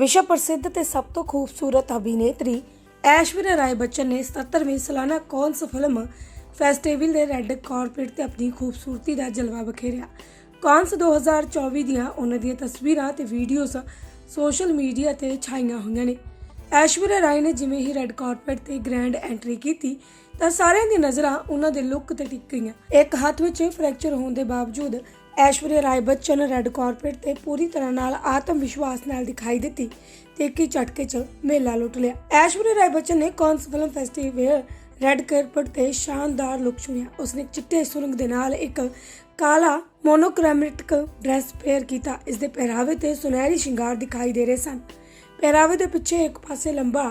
ਵਿਸ਼ਵ ਪ੍ਰਸਿੱਧ ਤੇ ਸਭ ਤੋਂ ਖੂਬਸੂਰਤ ਅਭਿਨੇਤਰੀ ਐਸ਼ਵਰਿਆ ਰਾਏ ਬੱਚਨ ਨੇ 77ਵੇਂ ਸਾਲਾਨਾ ਕੌਨਸ ਫਿਲਮ ਫੈਸਟੀਵਲ ਦੇ ਰੈੱਡ ਕਾਰਪੇਟ ਤੇ ਆਪਣੀ ਖੂਬਸੂਰਤੀ ਦਾ ਜਲਵਾ ਬਖੇਰਿਆ ਕੌਨਸ 2024 ਦੀਆਂ ਉਹਨਾਂ ਦੀਆਂ ਤਸਵੀਰਾਂ ਤੇ ਵੀਡੀਓਜ਼ ਸੋਸ਼ਲ ਮੀਡੀਆ ਤੇ ਛਾਈਆਂ ਹੋਈਆਂ ਨੇ। ਐਸ਼ਵਰਿਆ ਰਾਏ ਨੇ ਜਿਵੇਂ ਹੀ ਰੈੱਡ ਕਾਰਪੇਟ ਤੇ ਗ੍ਰੈਂਡ ਐਂਟਰੀ ਕੀਤੀ ਤਾਂ ਸਾਰਿਆਂ ਦੀ ਨਜ਼ਰਾਂ ਉਹਨਾਂ ਦੇ ਲੁੱਕ ਤੇ ਟਿਕ ਗਈਆਂ। ਇੱਕ ਹੱਥ ਵਿੱਚ ਫ੍ਰੈਕਚਰ ਹੋਣ ਦੇ ਬਾਵਜੂਦ ਐਸ਼ਵਰਿਆ ਰਾਏ ਬੱਚਨ ਰੈੱਡ ਕਾਰਪੇਟ ਤੇ ਪੂਰੀ ਤਰ੍ਹਾਂ ਨਾਲ ਆਤਮ ਵਿਸ਼ਵਾਸ ਨਾਲ ਦਿਖਾਈ ਦਿੱਤੀ ਤੇ ਇੱਕ ਝਟਕੇ 'ਚ ਮੇਲਾ ਲੁੱਟ ਲਿਆ। ਐਸ਼ਵਰਿਆ ਰਾਏ ਬੱਚਨ ਨੇ Cannes film festival red carpet ਤੇ ਸ਼ਾਨਦਾਰ ਲੁੱਕ ਚੁਣਿਆ। ਉਸਨੇ ਚਿੱਟੇ ਸੁਰੰਗ ਦੇ ਨਾਲ ਇੱਕ ਕਾਲਾ ਮੋਨੋਕ੍ਰੋਮੈਟਿਕ ਡਰੈਸ ਪੇਅਰ ਕੀਤਾ। ਇਸ ਦੇ ਪਹਿਰਾਵੇ ਤੇ ਸੁਨਹਿਰੀ ਸ਼ਿੰਗਾਰ ਦਿਖਾਈ ਦੇ ਰਹੇ ਸਨ। ਪਹਿਰਾਵੇ ਦੇ ਪਿੱਛੇ ਇੱਕ ਪਾਸੇ ਲੰਬਾ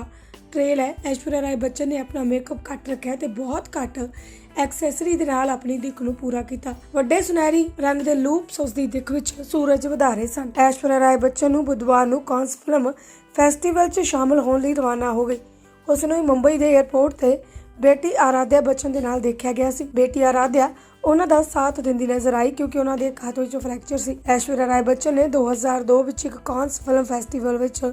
ਟ੍ਰੇਲ ਹੈ। ਐਸ਼ਵਰਿਆ ਰਾਏ ਬੱਚਨ ਨੇ ਆਪਣਾ ਮੇਕਅਪ ਘੱਟ ਰੱਖਿਆ ਤੇ ਬਹੁਤ ਘੱਟ ਐਕਸੈਸਰੀ ਦੇ ਨਾਲ ਆਪਣੀ ਦਿੱਖ ਨੂੰ ਪੂਰਾ ਕੀਤਾ। ਵੱਡੇ ਸੁਨਹਿਰੀ ਰੰਗ ਦੇ ਲੂਪਸ ਉਸ ਦੀ ਦਿੱਖ ਵਿੱਚ ਸੂਰਜ ਵਧਾ ਰਹੇ ਸਨ। ਐਸ਼ਵਰਿਆ ਰਾਏ ਬੱਚਨ ਨੂੰ ਬੁੱਧਵਾਰ ਨੂੰ ਕਾਂਸ ਫਿਲਮ ਫੈਸਟੀਵਲ 'ਚ ਸ਼ਾਮਲ ਹੋਣ ਲਈ ਰਵਾਨਾ ਹੋ ਗਈ ਉਸ ਨੂੰ ਮੁੰਬਈ ਦੇ 에ਅਰਪੋਰਟ ਤੇ ਬੇਟੀ ਆਰਾਧਿਆ ਬੱਚਨ ਦੇ ਨਾਲ ਦੇਖਿਆ ਗਿਆ ਸੀ। ਬੇਟੀ ਆਰਾਧਿਆ ਉਹਨਾਂ ਦਾ ਸਾਥ ਦਿੰਦੀ ਨਜ਼ਰ ਆਈ ਕਿਉਂਕਿ ਉਹਨਾਂ ਦੇ ਹੱਥ ਵਿੱਚ ਫ੍ਰੈਕਚਰ ਸੀ। ਐਸ਼ਵਰਿਆ ਰਾਏ ਬੱਚਨ ਨੇ 2002 ਵਿੱਚ ਇੱਕ ਕਾਂਸ ਫਿਲਮ ਫੈਸਟੀਵਲ ਵਿੱਚ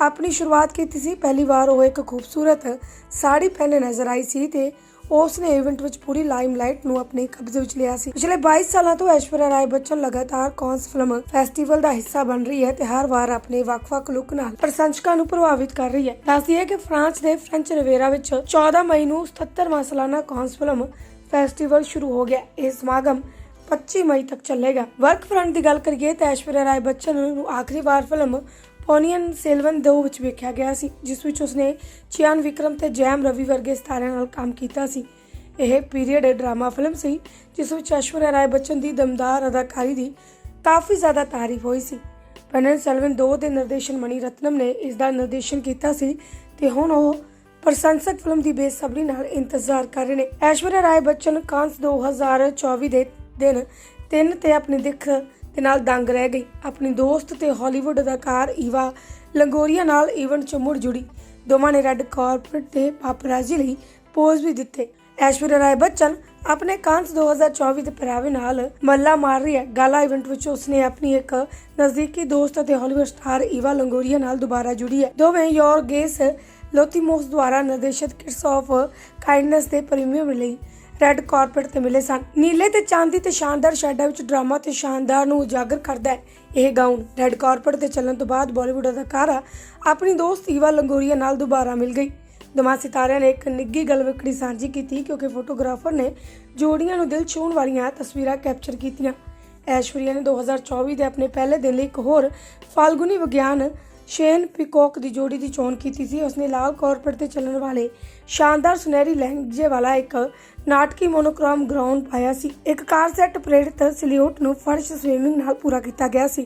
ਆਪਣੀ ਸ਼ੁਰੂਆਤ ਕੀਤੀ ਸੀ, ਪਹਿਲੀ ਵਾਰ ਉਹ ਇੱਕ ਖੂਬਸੂਰਤ ਸਾੜੀ ਪਹਿਨੇ ਨਜ਼ਰ ਆਈ ਸੀ ਤੇ ਉਸ ਨੇ ਇਵੈਂਟ ਵਿੱਚ ਪੂਰੀ ਲਾਈਮਲਾਈਟ ਨੂੰ ਆਪਣੇ ਕਬਜ਼ੇ ਵਿੱਚ ਲਿਆ ਸੀ। ਪਿਛਲੇ 22 ਸਾਲਾਂ ਤੋਂ ਐਸ਼ਵਰਿਆ ਰਾਏ ਬੱਚਨ ਲਗਾਤਾਰ ਕਾਂਸ ਫਿਲਮ ਫੈਸਟੀਵਲ ਦਾ ਹਿੱਸਾ ਬਣ ਰਹੀ ਹੈ ਤੇ ਹਰ ਵਾਰ ਆਪਣੇ ਵੱਖ-ਵੱਖ ਲੁੱਕ ਨਾਲ ਪ੍ਰਸ਼ੰਸਕਾਂ ਨੂੰ ਪ੍ਰਭਾਵਿਤ ਕਰ ਰਹੀ ਹੈ। ਦੱਸਦੀ ਹੈ ਕਿ ਫਰਾਂਸ ਦੇ ਫ੍ਰੈਂਚ ਰਿਵੇਰਾ ਵਿੱਚ 14 ਮਈ ਨੂੰ 77ਵਾਂ ਸਾਲਾਨਾ ਕਾਂਸ ਫਿਲਮ ਫੈਸਟੀਵਲ ਸ਼ੁਰੂ ਹੋ ਗਿਆ। ਇਹ ਸਮਾਗਮ 25 ਮਈ ਤੱਕ ਚੱਲੇਗਾ। ਵਰਕ ਫਰੰਟ ਦੀ ਗੱਲ ਕਰੀਏ ਤਾਂ ਐਸ਼ਵਰਿਆ ਰਾਏ ਬੱਚਨ ਨੂੰ ਆਖਰੀ ਵਾਰ ਫਿਲਮ ਪੋਨੀਅਨ ਸੇਲਵਨ 2 ਵਿੱਚ ਵੇਖਿਆ ਗਿਆ ਸੀ, ਜਿਸ ਵਿੱਚ ਉਸਨੇ ਚਿਆਨ ਵਿਕਰਮ ਤੇ ਜੈਮ ਰਵੀ ਵਰਗੇ ਸਿਤਾਰਿਆਂ ਨਾਲ ਕੰਮ ਕੀਤਾ ਸੀ। ਇਹ ਪੀਰੀਅਡ ਡਰਾਮਾ ਫਿਲਮ ਸੀ, ਜਿਸ ਵਿੱਚ ਐਸ਼ਵਰਿਆ ਰਾਏ ਬੱਚਨ ਦੀ ਦਮਦਾਰ ਅਦਾਕਾਰੀ ਦੀ ਕਾਫੀ ਜ਼ਿਆਦਾ ਤਾਰੀਫ ਹੋਈ ਸੀ। ਪੋਨੀਅਨ ਸੇਲਵਨ 2 ਦੇ ਨਿਰਦੇਸ਼ਨ ਮਣੀ ਰਤਨਮ ਨੇ ਇਸ ਦਾ ਨਿਰਦੇਸ਼ਨ ਕੀਤਾ ਸੀ ਤੇ ਹੁਣ ਉਹ ਪ੍ਰਸ਼ੰਸਕ ਫਿਲਮ ਦੀ ਬੇਸਬਰੀ ਨਾਲ ਇੰਤਜ਼ਾਰ ਕਰ ਰਹੇ ਨੇ। ਐਸ਼ਵਰਿਆ ਰਾਏ ਬੱਚਨ ਕਾਂਸ 2024 ਦੇ ਦਿਨ ਤਿੰਨ ਤੇ ਆਪਣੀ ਦਿੱਖ ਦੇ ਨਾਲ ਦੰਗ ਰਹਿ ਗਈ। ਆਪਣੀ ਦੋਸਤ ਤੇ ਹਾਲੀਵੁੱਡ ਅਦਾਕਾਰ ਈਵਾ ਲੰਗੋਰੀਆ ਨਾਲ ਇਵੈਂਟ 'ਚ ਮੁੜ ਜੁੜੀ। ਦੋਵਾਂ ਨੇ ਰੈੱਡ ਕਾਰਪੇਟ ਤੇ ਪਾਪਰਾਜ਼ੀ ਲਈ ਪੋਜ਼ ਵੀ ਦਿੱਤੇ। ਐਸ਼ਵਰਿਆ ਰਾਏ ਬੱਚਨ ਆਪਣੇ ਕਾਂਸ 2024 ਦੇ ਪਹਿਰਾਵੇ ਨਾਲ ਮੱਲਾ ਮਾਰ ਰਹੀ ਹੈ। ਗਾਲਾ ਇਵੈਂਟ ਵਿੱਚ ਉਸਨੇ ਆਪਣੀ ਇੱਕ ਨਜ਼ਦੀਕੀ ਦੋਸਤ ਅਤੇ ਹਾਲੀਵੁੱਡ ਸਟਾਰ ਈਵਾ ਲੰਗੋਰੀਆ ਨਾਲ ਦੁਬਾਰਾ ਜੁੜੀ ਹੈ। ਦੋਵੇਂ ਯੋਰ ਗੇਸ ਲੋਥੀਮੋਸ ਦੁਆਰਾ ਨਿਰਦੇਸ਼ਿਤ ਕਿਡਸ ਆਫ ਕਾਈਂਡਨੈਸ ਦੇ ਪ੍ਰੀਮੀਅਮ ਲਈ ਰੈੱਡ ਕਾਰਪੇਟ ਤੇ ਮਿਲੇ ਸਨ। ਨੀਲੇ ਤੇ ਚਾਂਦੀ ਤੇ ਸ਼ਾਨਦਾਰ ਸ਼ੈਡਾਂ ਵਿੱਚ ਡਰਾਮਾ ਤੇ ਸ਼ਾਨਦਾਰ ਨੂੰ ਉਜਾਗਰ ਕਰਦਾ ਹੈ ਇਹ ਗਾਊਨ। ਰੈੱਡ ਕਾਰਪੇਟ ਤੇ ਚੱਲਣ ਤੋਂ ਬਾਅਦ ਬਾਲੀਵੁੱਡ ਅਦਾਕਾਰਾ ਆਪਣੀ ਦੋਸਤ ਈਵਾ ਲੰਗੋਰੀਆ ਨਾਲ ਦੁਬਾਰਾ ਮਿਲ ਗਈ। ਦੋਵਾਂ ਸਿਤਾਰਿਆਂ ਨੇ ਇੱਕ ਨਿੱਗੀ ਗਲਵਕੜੀ ਸਾਂਝੀ ਕੀਤੀ ਕਿਉਂਕਿ ਫੋਟੋਗ੍ਰਾਫਰ ਨੇ ਜੋੜੀਆਂ ਨੂੰ ਦਿਲ ਛੂਹਣ ਵਾਲੀਆਂ ਤਸਵੀਰਾਂ ਕੈਪਚਰ ਕੀਤੀਆਂ। ਐਸ਼ਵਰੀਆ ਨੇ 2024 ਦੇ ਆਪਣੇ ਪਹਿਲੇ ਦਿਨ ਲਈ ਇੱਕ ਹੋਰ ਫਾਲਗੁਨੀ ਵਿਗਿਆਨ ਸ਼ੇਨ ਪਿਕੋਕ ਦੀ ਜੋੜੀ ਦੀ ਚੋਣ ਕੀਤੀ ਸੀ। ਉਸਨੇ ਲਾਲ ਕਾਰਪੇਟ ਤੇ ਚੱਲਣ ਵਾਲੇ ਸ਼ਾਨਦਾਰ ਸੁਨਹਿਰੀ ਲਹਿੰਗੇ ਵਾਲਾ ਇੱਕ ਨਾਟਕੀ ਮੋਨੋਕ੍ਰੋਮ ਗਰਾਊਂਡ ਪਾਇਆ ਸੀ। ਇੱਕ ਕਾਰ ਸੈੱਟ ਪ੍ਰੇਰਿਤ ਸਲਿਊਟ ਨੂੰ ਫਰਸ਼ ਸਵੀਮਿੰਗ ਨਾਲ ਪੂਰਾ ਕੀਤਾ ਗਿਆ ਸੀ।